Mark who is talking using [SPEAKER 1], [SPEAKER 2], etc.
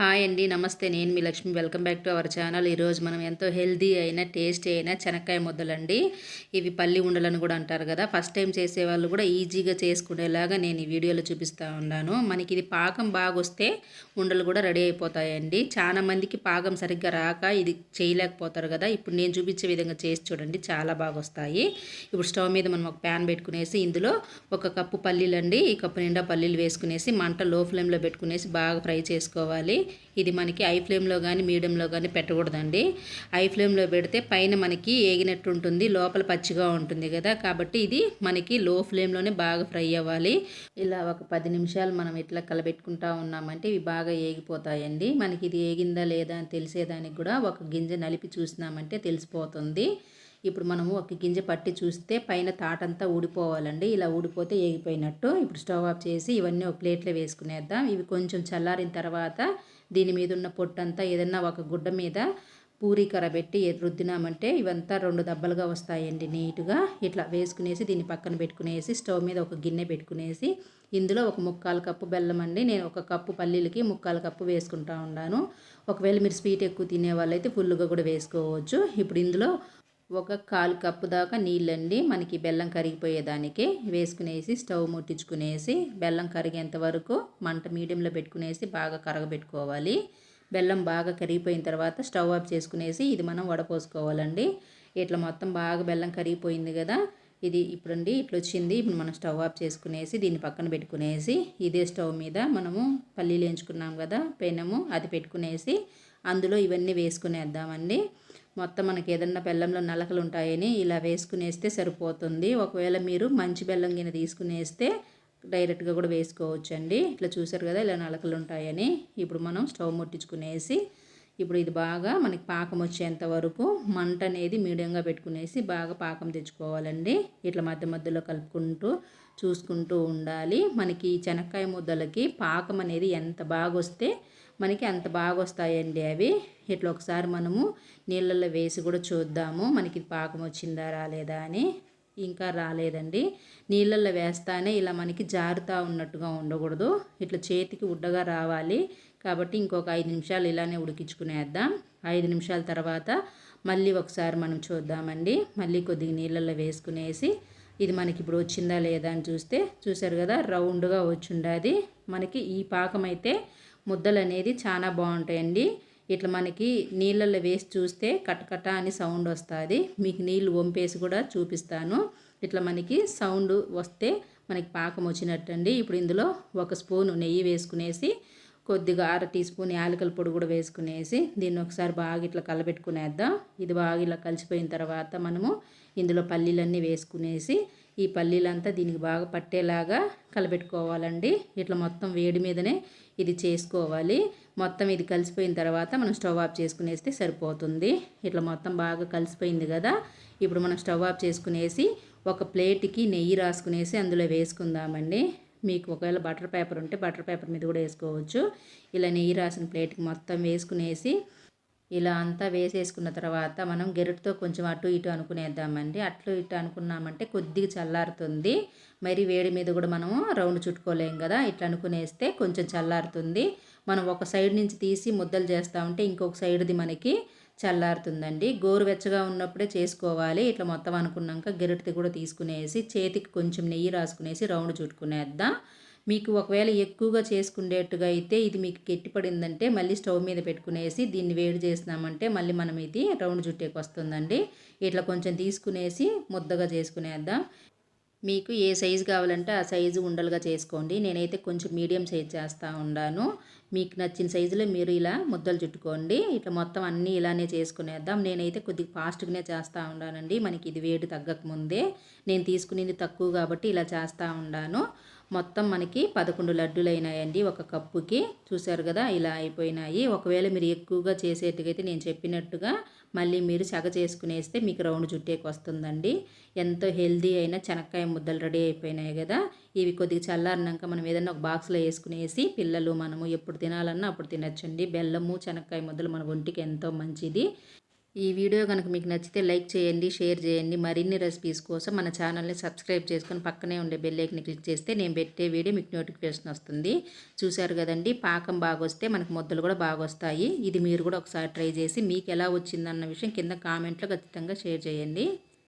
[SPEAKER 1] Hi అండి నమస్తే. నేను మీ Lakshmi. Welcome back to our channel. ఈరోజు మనం ఎంతో హెల్దీ అయిన టేస్టీ అయిన చెనక్కాయ ముద్దలండి. ఇవి పల్లి ఉండలని కూడా అంటారు కదా. ఫస్ట్ టైం చేసే వాళ్ళు కూడా ఈజీగా చేసుకునేలాగా నేను ఈ వీడియోలో చూపిస్తూ ఉన్నాను. మనకి ఇది పాకం బాగా వస్తే ఉండలు కూడా రెడీ అయిపోతాయండి. చాలా మందికి పాకం సరిగ్గా రాక ఇది చేయలేకపోతారు కదా. ఇప్పుడు నేను చూపించే విధంగా చేసి చూడండి. చాలా బాగా వస్తాయి. ఇప్పుడు స్టవ్ మీద మనం ఒక ప్యాన్ పెట్టుకునేసి ఇందులో ఒక కప్పు పల్లీలు అండి ఈ కప్పు నిండా పల్లీలు వేసుకునేసి మంట లో ఫ్లేమ్లో పెట్టుకునేసి బాగా ఫ్రై చేసుకోవాలి. ఇది మనకి ఐ ఫ్లేమ్లో కానీ మీడియంలో కానీ పెట్టకూడదండి. ఐ ఫ్లేమ్లో పెడితే పైన మనకి ఏగినట్టు ఉంటుంది లోపల పచ్చిగా ఉంటుంది కదా. కాబట్టి ఇది మనకి లో ఫ్లేమ్లోనే బాగా ఫ్రై అవ్వాలి. ఇలా ఒక పది నిమిషాలు మనం ఇట్లా కలబెట్టుకుంటా ఉన్నామంటే ఇవి బాగా ఏగిపోతాయండి. మనకి ఇది ఏగిందా లేదా అని తెలిసేదానికి కూడా ఒక గింజ నలిపి చూసినామంటే తెలిసిపోతుంది. ఇప్పుడు మనము ఒక గింజ పట్టి చూస్తే పైన తాటంతా ఊడిపోవాలండి. ఇలా ఊడిపోతే ఏగిపోయినట్టు ఇప్పుడు స్టవ్ ఆఫ్ చేసి ఇవన్నీ ఒక ప్లేట్లో వేసుకునేద్దాం. ఇవి కొంచెం చల్లారిన తర్వాత దీని మీద ఉన్న పొట్టంతా ఏదన్నా ఒక గుడ్డ మీద పూరి కర్ర పెట్టి రుద్దినామంటే ఇవంతా రెండు దెబ్బలుగా వస్తాయండి నీట్గా. ఇట్లా వేసుకునేసి దీన్ని పక్కన పెట్టుకునేసి స్టవ్ మీద ఒక గిన్నె పెట్టుకునేసి ఇందులో ఒక ముక్కాలు కప్పు బెల్లం అండి. నేను ఒక కప్పు పల్లీలకి ముక్కాలు కప్పు వేసుకుంటా ఉన్నాను. ఒకవేళ మీరు స్వీట్ ఎక్కువ తినే వాళ్ళైతే ఫుల్గా కూడా వేసుకోవచ్చు. ఇప్పుడు ఇందులో ఒక కాలు కప్పు దాకా నీళ్ళండి. మనకి బెల్లం కరిగిపోయేదానికి వేసుకునేసి స్టవ్ ముట్టించుకునేసి బెల్లం కరిగేంత వరకు మంట మీడియంలో పెట్టుకునేసి బాగా కరగబెట్టుకోవాలి. బెల్లం బాగా కరిగిపోయిన తర్వాత స్టవ్ ఆఫ్ చేసుకునేసి ఇది మనం వడపోసుకోవాలండి. ఇట్లా మొత్తం బాగా బెల్లం కరిగిపోయింది కదా ఇది ఇప్పుడండి ఇట్లా వచ్చింది. ఇప్పుడు మనం స్టవ్ ఆఫ్ చేసుకునేసి దీన్ని పక్కన పెట్టుకునేసి ఇదే స్టవ్ మీద మనము పల్లీలు వేయించుకున్నాం కదా పెనము అది పెట్టుకునేసి అందులో ఇవన్నీ వేసుకునేద్దామండి. మొత్తం మనకి ఏదన్నా బెల్లంలో నలకలు ఉంటాయని ఇలా వేసుకునేస్తే సరిపోతుంది. ఒకవేళ మీరు మంచి బెల్లం గిన్నె తీసుకునేస్తే డైరెక్ట్గా కూడా వేసుకోవచ్చండి. ఇట్లా చూసారు కదా ఇలా నలకలు ఉంటాయని ఇప్పుడు మనం స్టవ్ ముట్టించుకునేసి ఇప్పుడు ఇది బాగా మనకి పాకం వచ్చేంత వరకు మంట అనేది మీడియంగా పెట్టుకునేసి బాగా పాకం తెచ్చుకోవాలండి. ఇట్లా మధ్య మధ్యలో కలుపుకుంటూ చూసుకుంటూ ఉండాలి. మనకి చెనక్కాయ ముద్దలకి పాకం అనేది ఎంత బాగా వస్తే మనకి అంత బాగా వస్తాయండి అవి. ఇట్లా ఒకసారి మనము నీళ్ళల్లో వేసి కూడా చూద్దాము మనకి పాకం వచ్చిందా రాలేదా అని. ఇంకా రాలేదండి. నీళ్ళల్లో వేస్తానే ఇలా మనకి జారుతూ ఉన్నట్టుగా ఉండకూడదు. ఇట్లా చేతికి ఉడ్డగా రావాలి. కాబట్టి ఇంకొక ఐదు నిమిషాలు ఇలానే ఉడికించుకునేద్దాం. ఐదు నిమిషాల తర్వాత మళ్ళీ ఒకసారి మనం చూద్దామండి. మళ్ళీ కొద్దిగా నీళ్ళల్లో వేసుకునేసి ఇది మనకి ఇప్పుడు వచ్చిందా లేదా అని చూస్తే చూసారు కదా రౌండ్గా వచ్చిండది. మనకి ఈ పాకం అయితే ముద్దలు అనేది చాలా బాగుంటాయండి. ఇట్లా మనకి నీళ్ళల్లో వేసి చూస్తే కటకట అని సౌండ్ వస్తుంది. మీకు నీళ్ళు వంపేసి కూడా చూపిస్తాను. ఇట్లా మనకి సౌండ్ వస్తే మనకి పాకం వచ్చినట్టండి. ఇప్పుడు ఇందులో ఒక స్పూను నెయ్యి వేసుకునేసి కొద్దిగా అర టీ స్పూన్ యాలకల పొడి కూడా వేసుకునేసి దీన్ని ఒకసారి బాగా ఇట్లా కలబెట్టుకునేద్దాం. ఇది బాగా ఇలా కలిసిపోయిన తర్వాత మనము ఇందులో పల్లీలన్నీ వేసుకునేసి ఈ పల్లీలంతా దీనికి బాగా పట్టేలాగా కలబెట్టుకోవాలండి. ఇట్లా మొత్తం వేడి మీదనే ఇది చేసుకోవాలి. మొత్తం ఇది కలిసిపోయిన తర్వాత మనం స్టవ్ ఆఫ్ చేసుకునేస్తే సరిపోతుంది. ఇట్లా మొత్తం బాగా కలిసిపోయింది కదా. ఇప్పుడు మనం స్టవ్ ఆఫ్ చేసుకునేసి ఒక ప్లేట్కి నెయ్యి రాసుకునేసి అందులో వేసుకుందామండి. మీకు ఒకవేళ బటర్ పేపర్ ఉంటే బటర్ పేపర్ మీద కూడా వేసుకోవచ్చు. ఇలా నెయ్యి రాసిన ప్లేట్కి మొత్తం వేసుకునేసి ఇలా అంతా వేసేసుకున్న తర్వాత మనం గెరటితో కొంచెం అటు ఇటు అనుకునేద్దామండి. అట్లు ఇటు అనుకున్నామంటే కొద్దిగా చల్లారుతుంది. మరి వేడి మీద కూడా మనము రౌండ్ చుట్టుకోలేం కదా ఇట్లా అనుకునేస్తే కొంచెం చల్లారుతుంది. మనం ఒక సైడ్ నుంచి తీసి ముద్దలు చేస్తూ ఉంటే ఇంకొక సైడ్ది మనకి చల్లారుతుందండి. గోరువెచ్చగా ఉన్నప్పుడే చేసుకోవాలి. ఇట్లా మొత్తం అనుకున్నాక గెరటిది కూడా తీసుకునేసి చేతికి కొంచెం నెయ్యి రాసుకునేసి రౌండ్ చుట్టుకునేద్దాం. మీకు ఒకవేళ ఎక్కువగా చేసుకునేట్టుగా అయితే ఇది మీకు గట్టిపడిందంటే మళ్ళీ స్టవ్ మీద పెట్టుకునేసి దీన్ని వేడి చేసినామంటే మళ్ళీ మనం ఇది రౌండ్ చుట్టేకి వస్తుందండి ఇట్లా కొంచెం తీసుకునేసి ముద్దగా చేసుకునేద్దాం. మీకు ఏ సైజు కావాలంటే ఆ సైజు ఉండలుగా చేసుకోండి. నేనైతే కొంచెం మీడియం సైజ్ చేస్తూ ఉన్నాను. మీకు నచ్చిన సైజులో మీరు ఇలా ముద్దలు చుట్టుకోండి. ఇట్లా మొత్తం అన్నీ ఇలానే చేసుకునేద్దాం. నేనైతే కొద్దిగా ఫాస్ట్గానే చేస్తూ ఉన్నానండి. మనకి ఇది వేడి తగ్గక ముందే. నేను తీసుకునేది తక్కువ కాబట్టి ఇలా చేస్తూ ఉన్నాను. మొత్తం మనకి పదకొండు లడ్డూలు అయినాయండి ఒక కప్పుకి. చూసారు కదా ఇలా అయిపోయినాయి. ఒకవేళ మీరు ఎక్కువగా చేసేట్టుగైతే నేను చెప్పినట్టుగా మళ్ళీ మీరు చగ చేసుకునేస్తే మీకు రౌండ్ జుట్టేకి వస్తుందండి. ఎంతో హెల్దీ అయిన చెనక్కాయ ముద్దలు రెడీ అయిపోయినాయి కదా. ఇవి కొద్దిగా చల్లారినాక మనం ఏదైనా ఒక బాక్స్లో వేసుకునేసి పిల్లలు మనము ఎప్పుడు తినాలన్నా అప్పుడు తినచ్చండి. బెల్లము చెనక్కాయ ముద్దలు మన ఒంటికి ఎంతో మంచిది. ఈ వీడియో కనుక మీకు నచ్చితే లైక్ చేయండి షేర్ చేయండి. మరిన్ని రెసిపీస్ కోసం మన ఛానల్ని సబ్స్క్రైబ్ చేసుకొని పక్కనే ఉండే బెల్లైక్ని క్లిక్ చేస్తే నేను పెట్టే వీడియో మీకు నోటిఫికేషన్ వస్తుంది. చూశారు కదండి పాకం బాగా వస్తే మనకు ముద్దలు కూడా బాగా వస్తాయి ఇది మీరు కూడా ఒకసారి ట్రై చేసి మీకు ఎలా వచ్చిందన్న విషయం కింద కామెంట్లో ఖచ్చితంగా షేర్ చేయండి.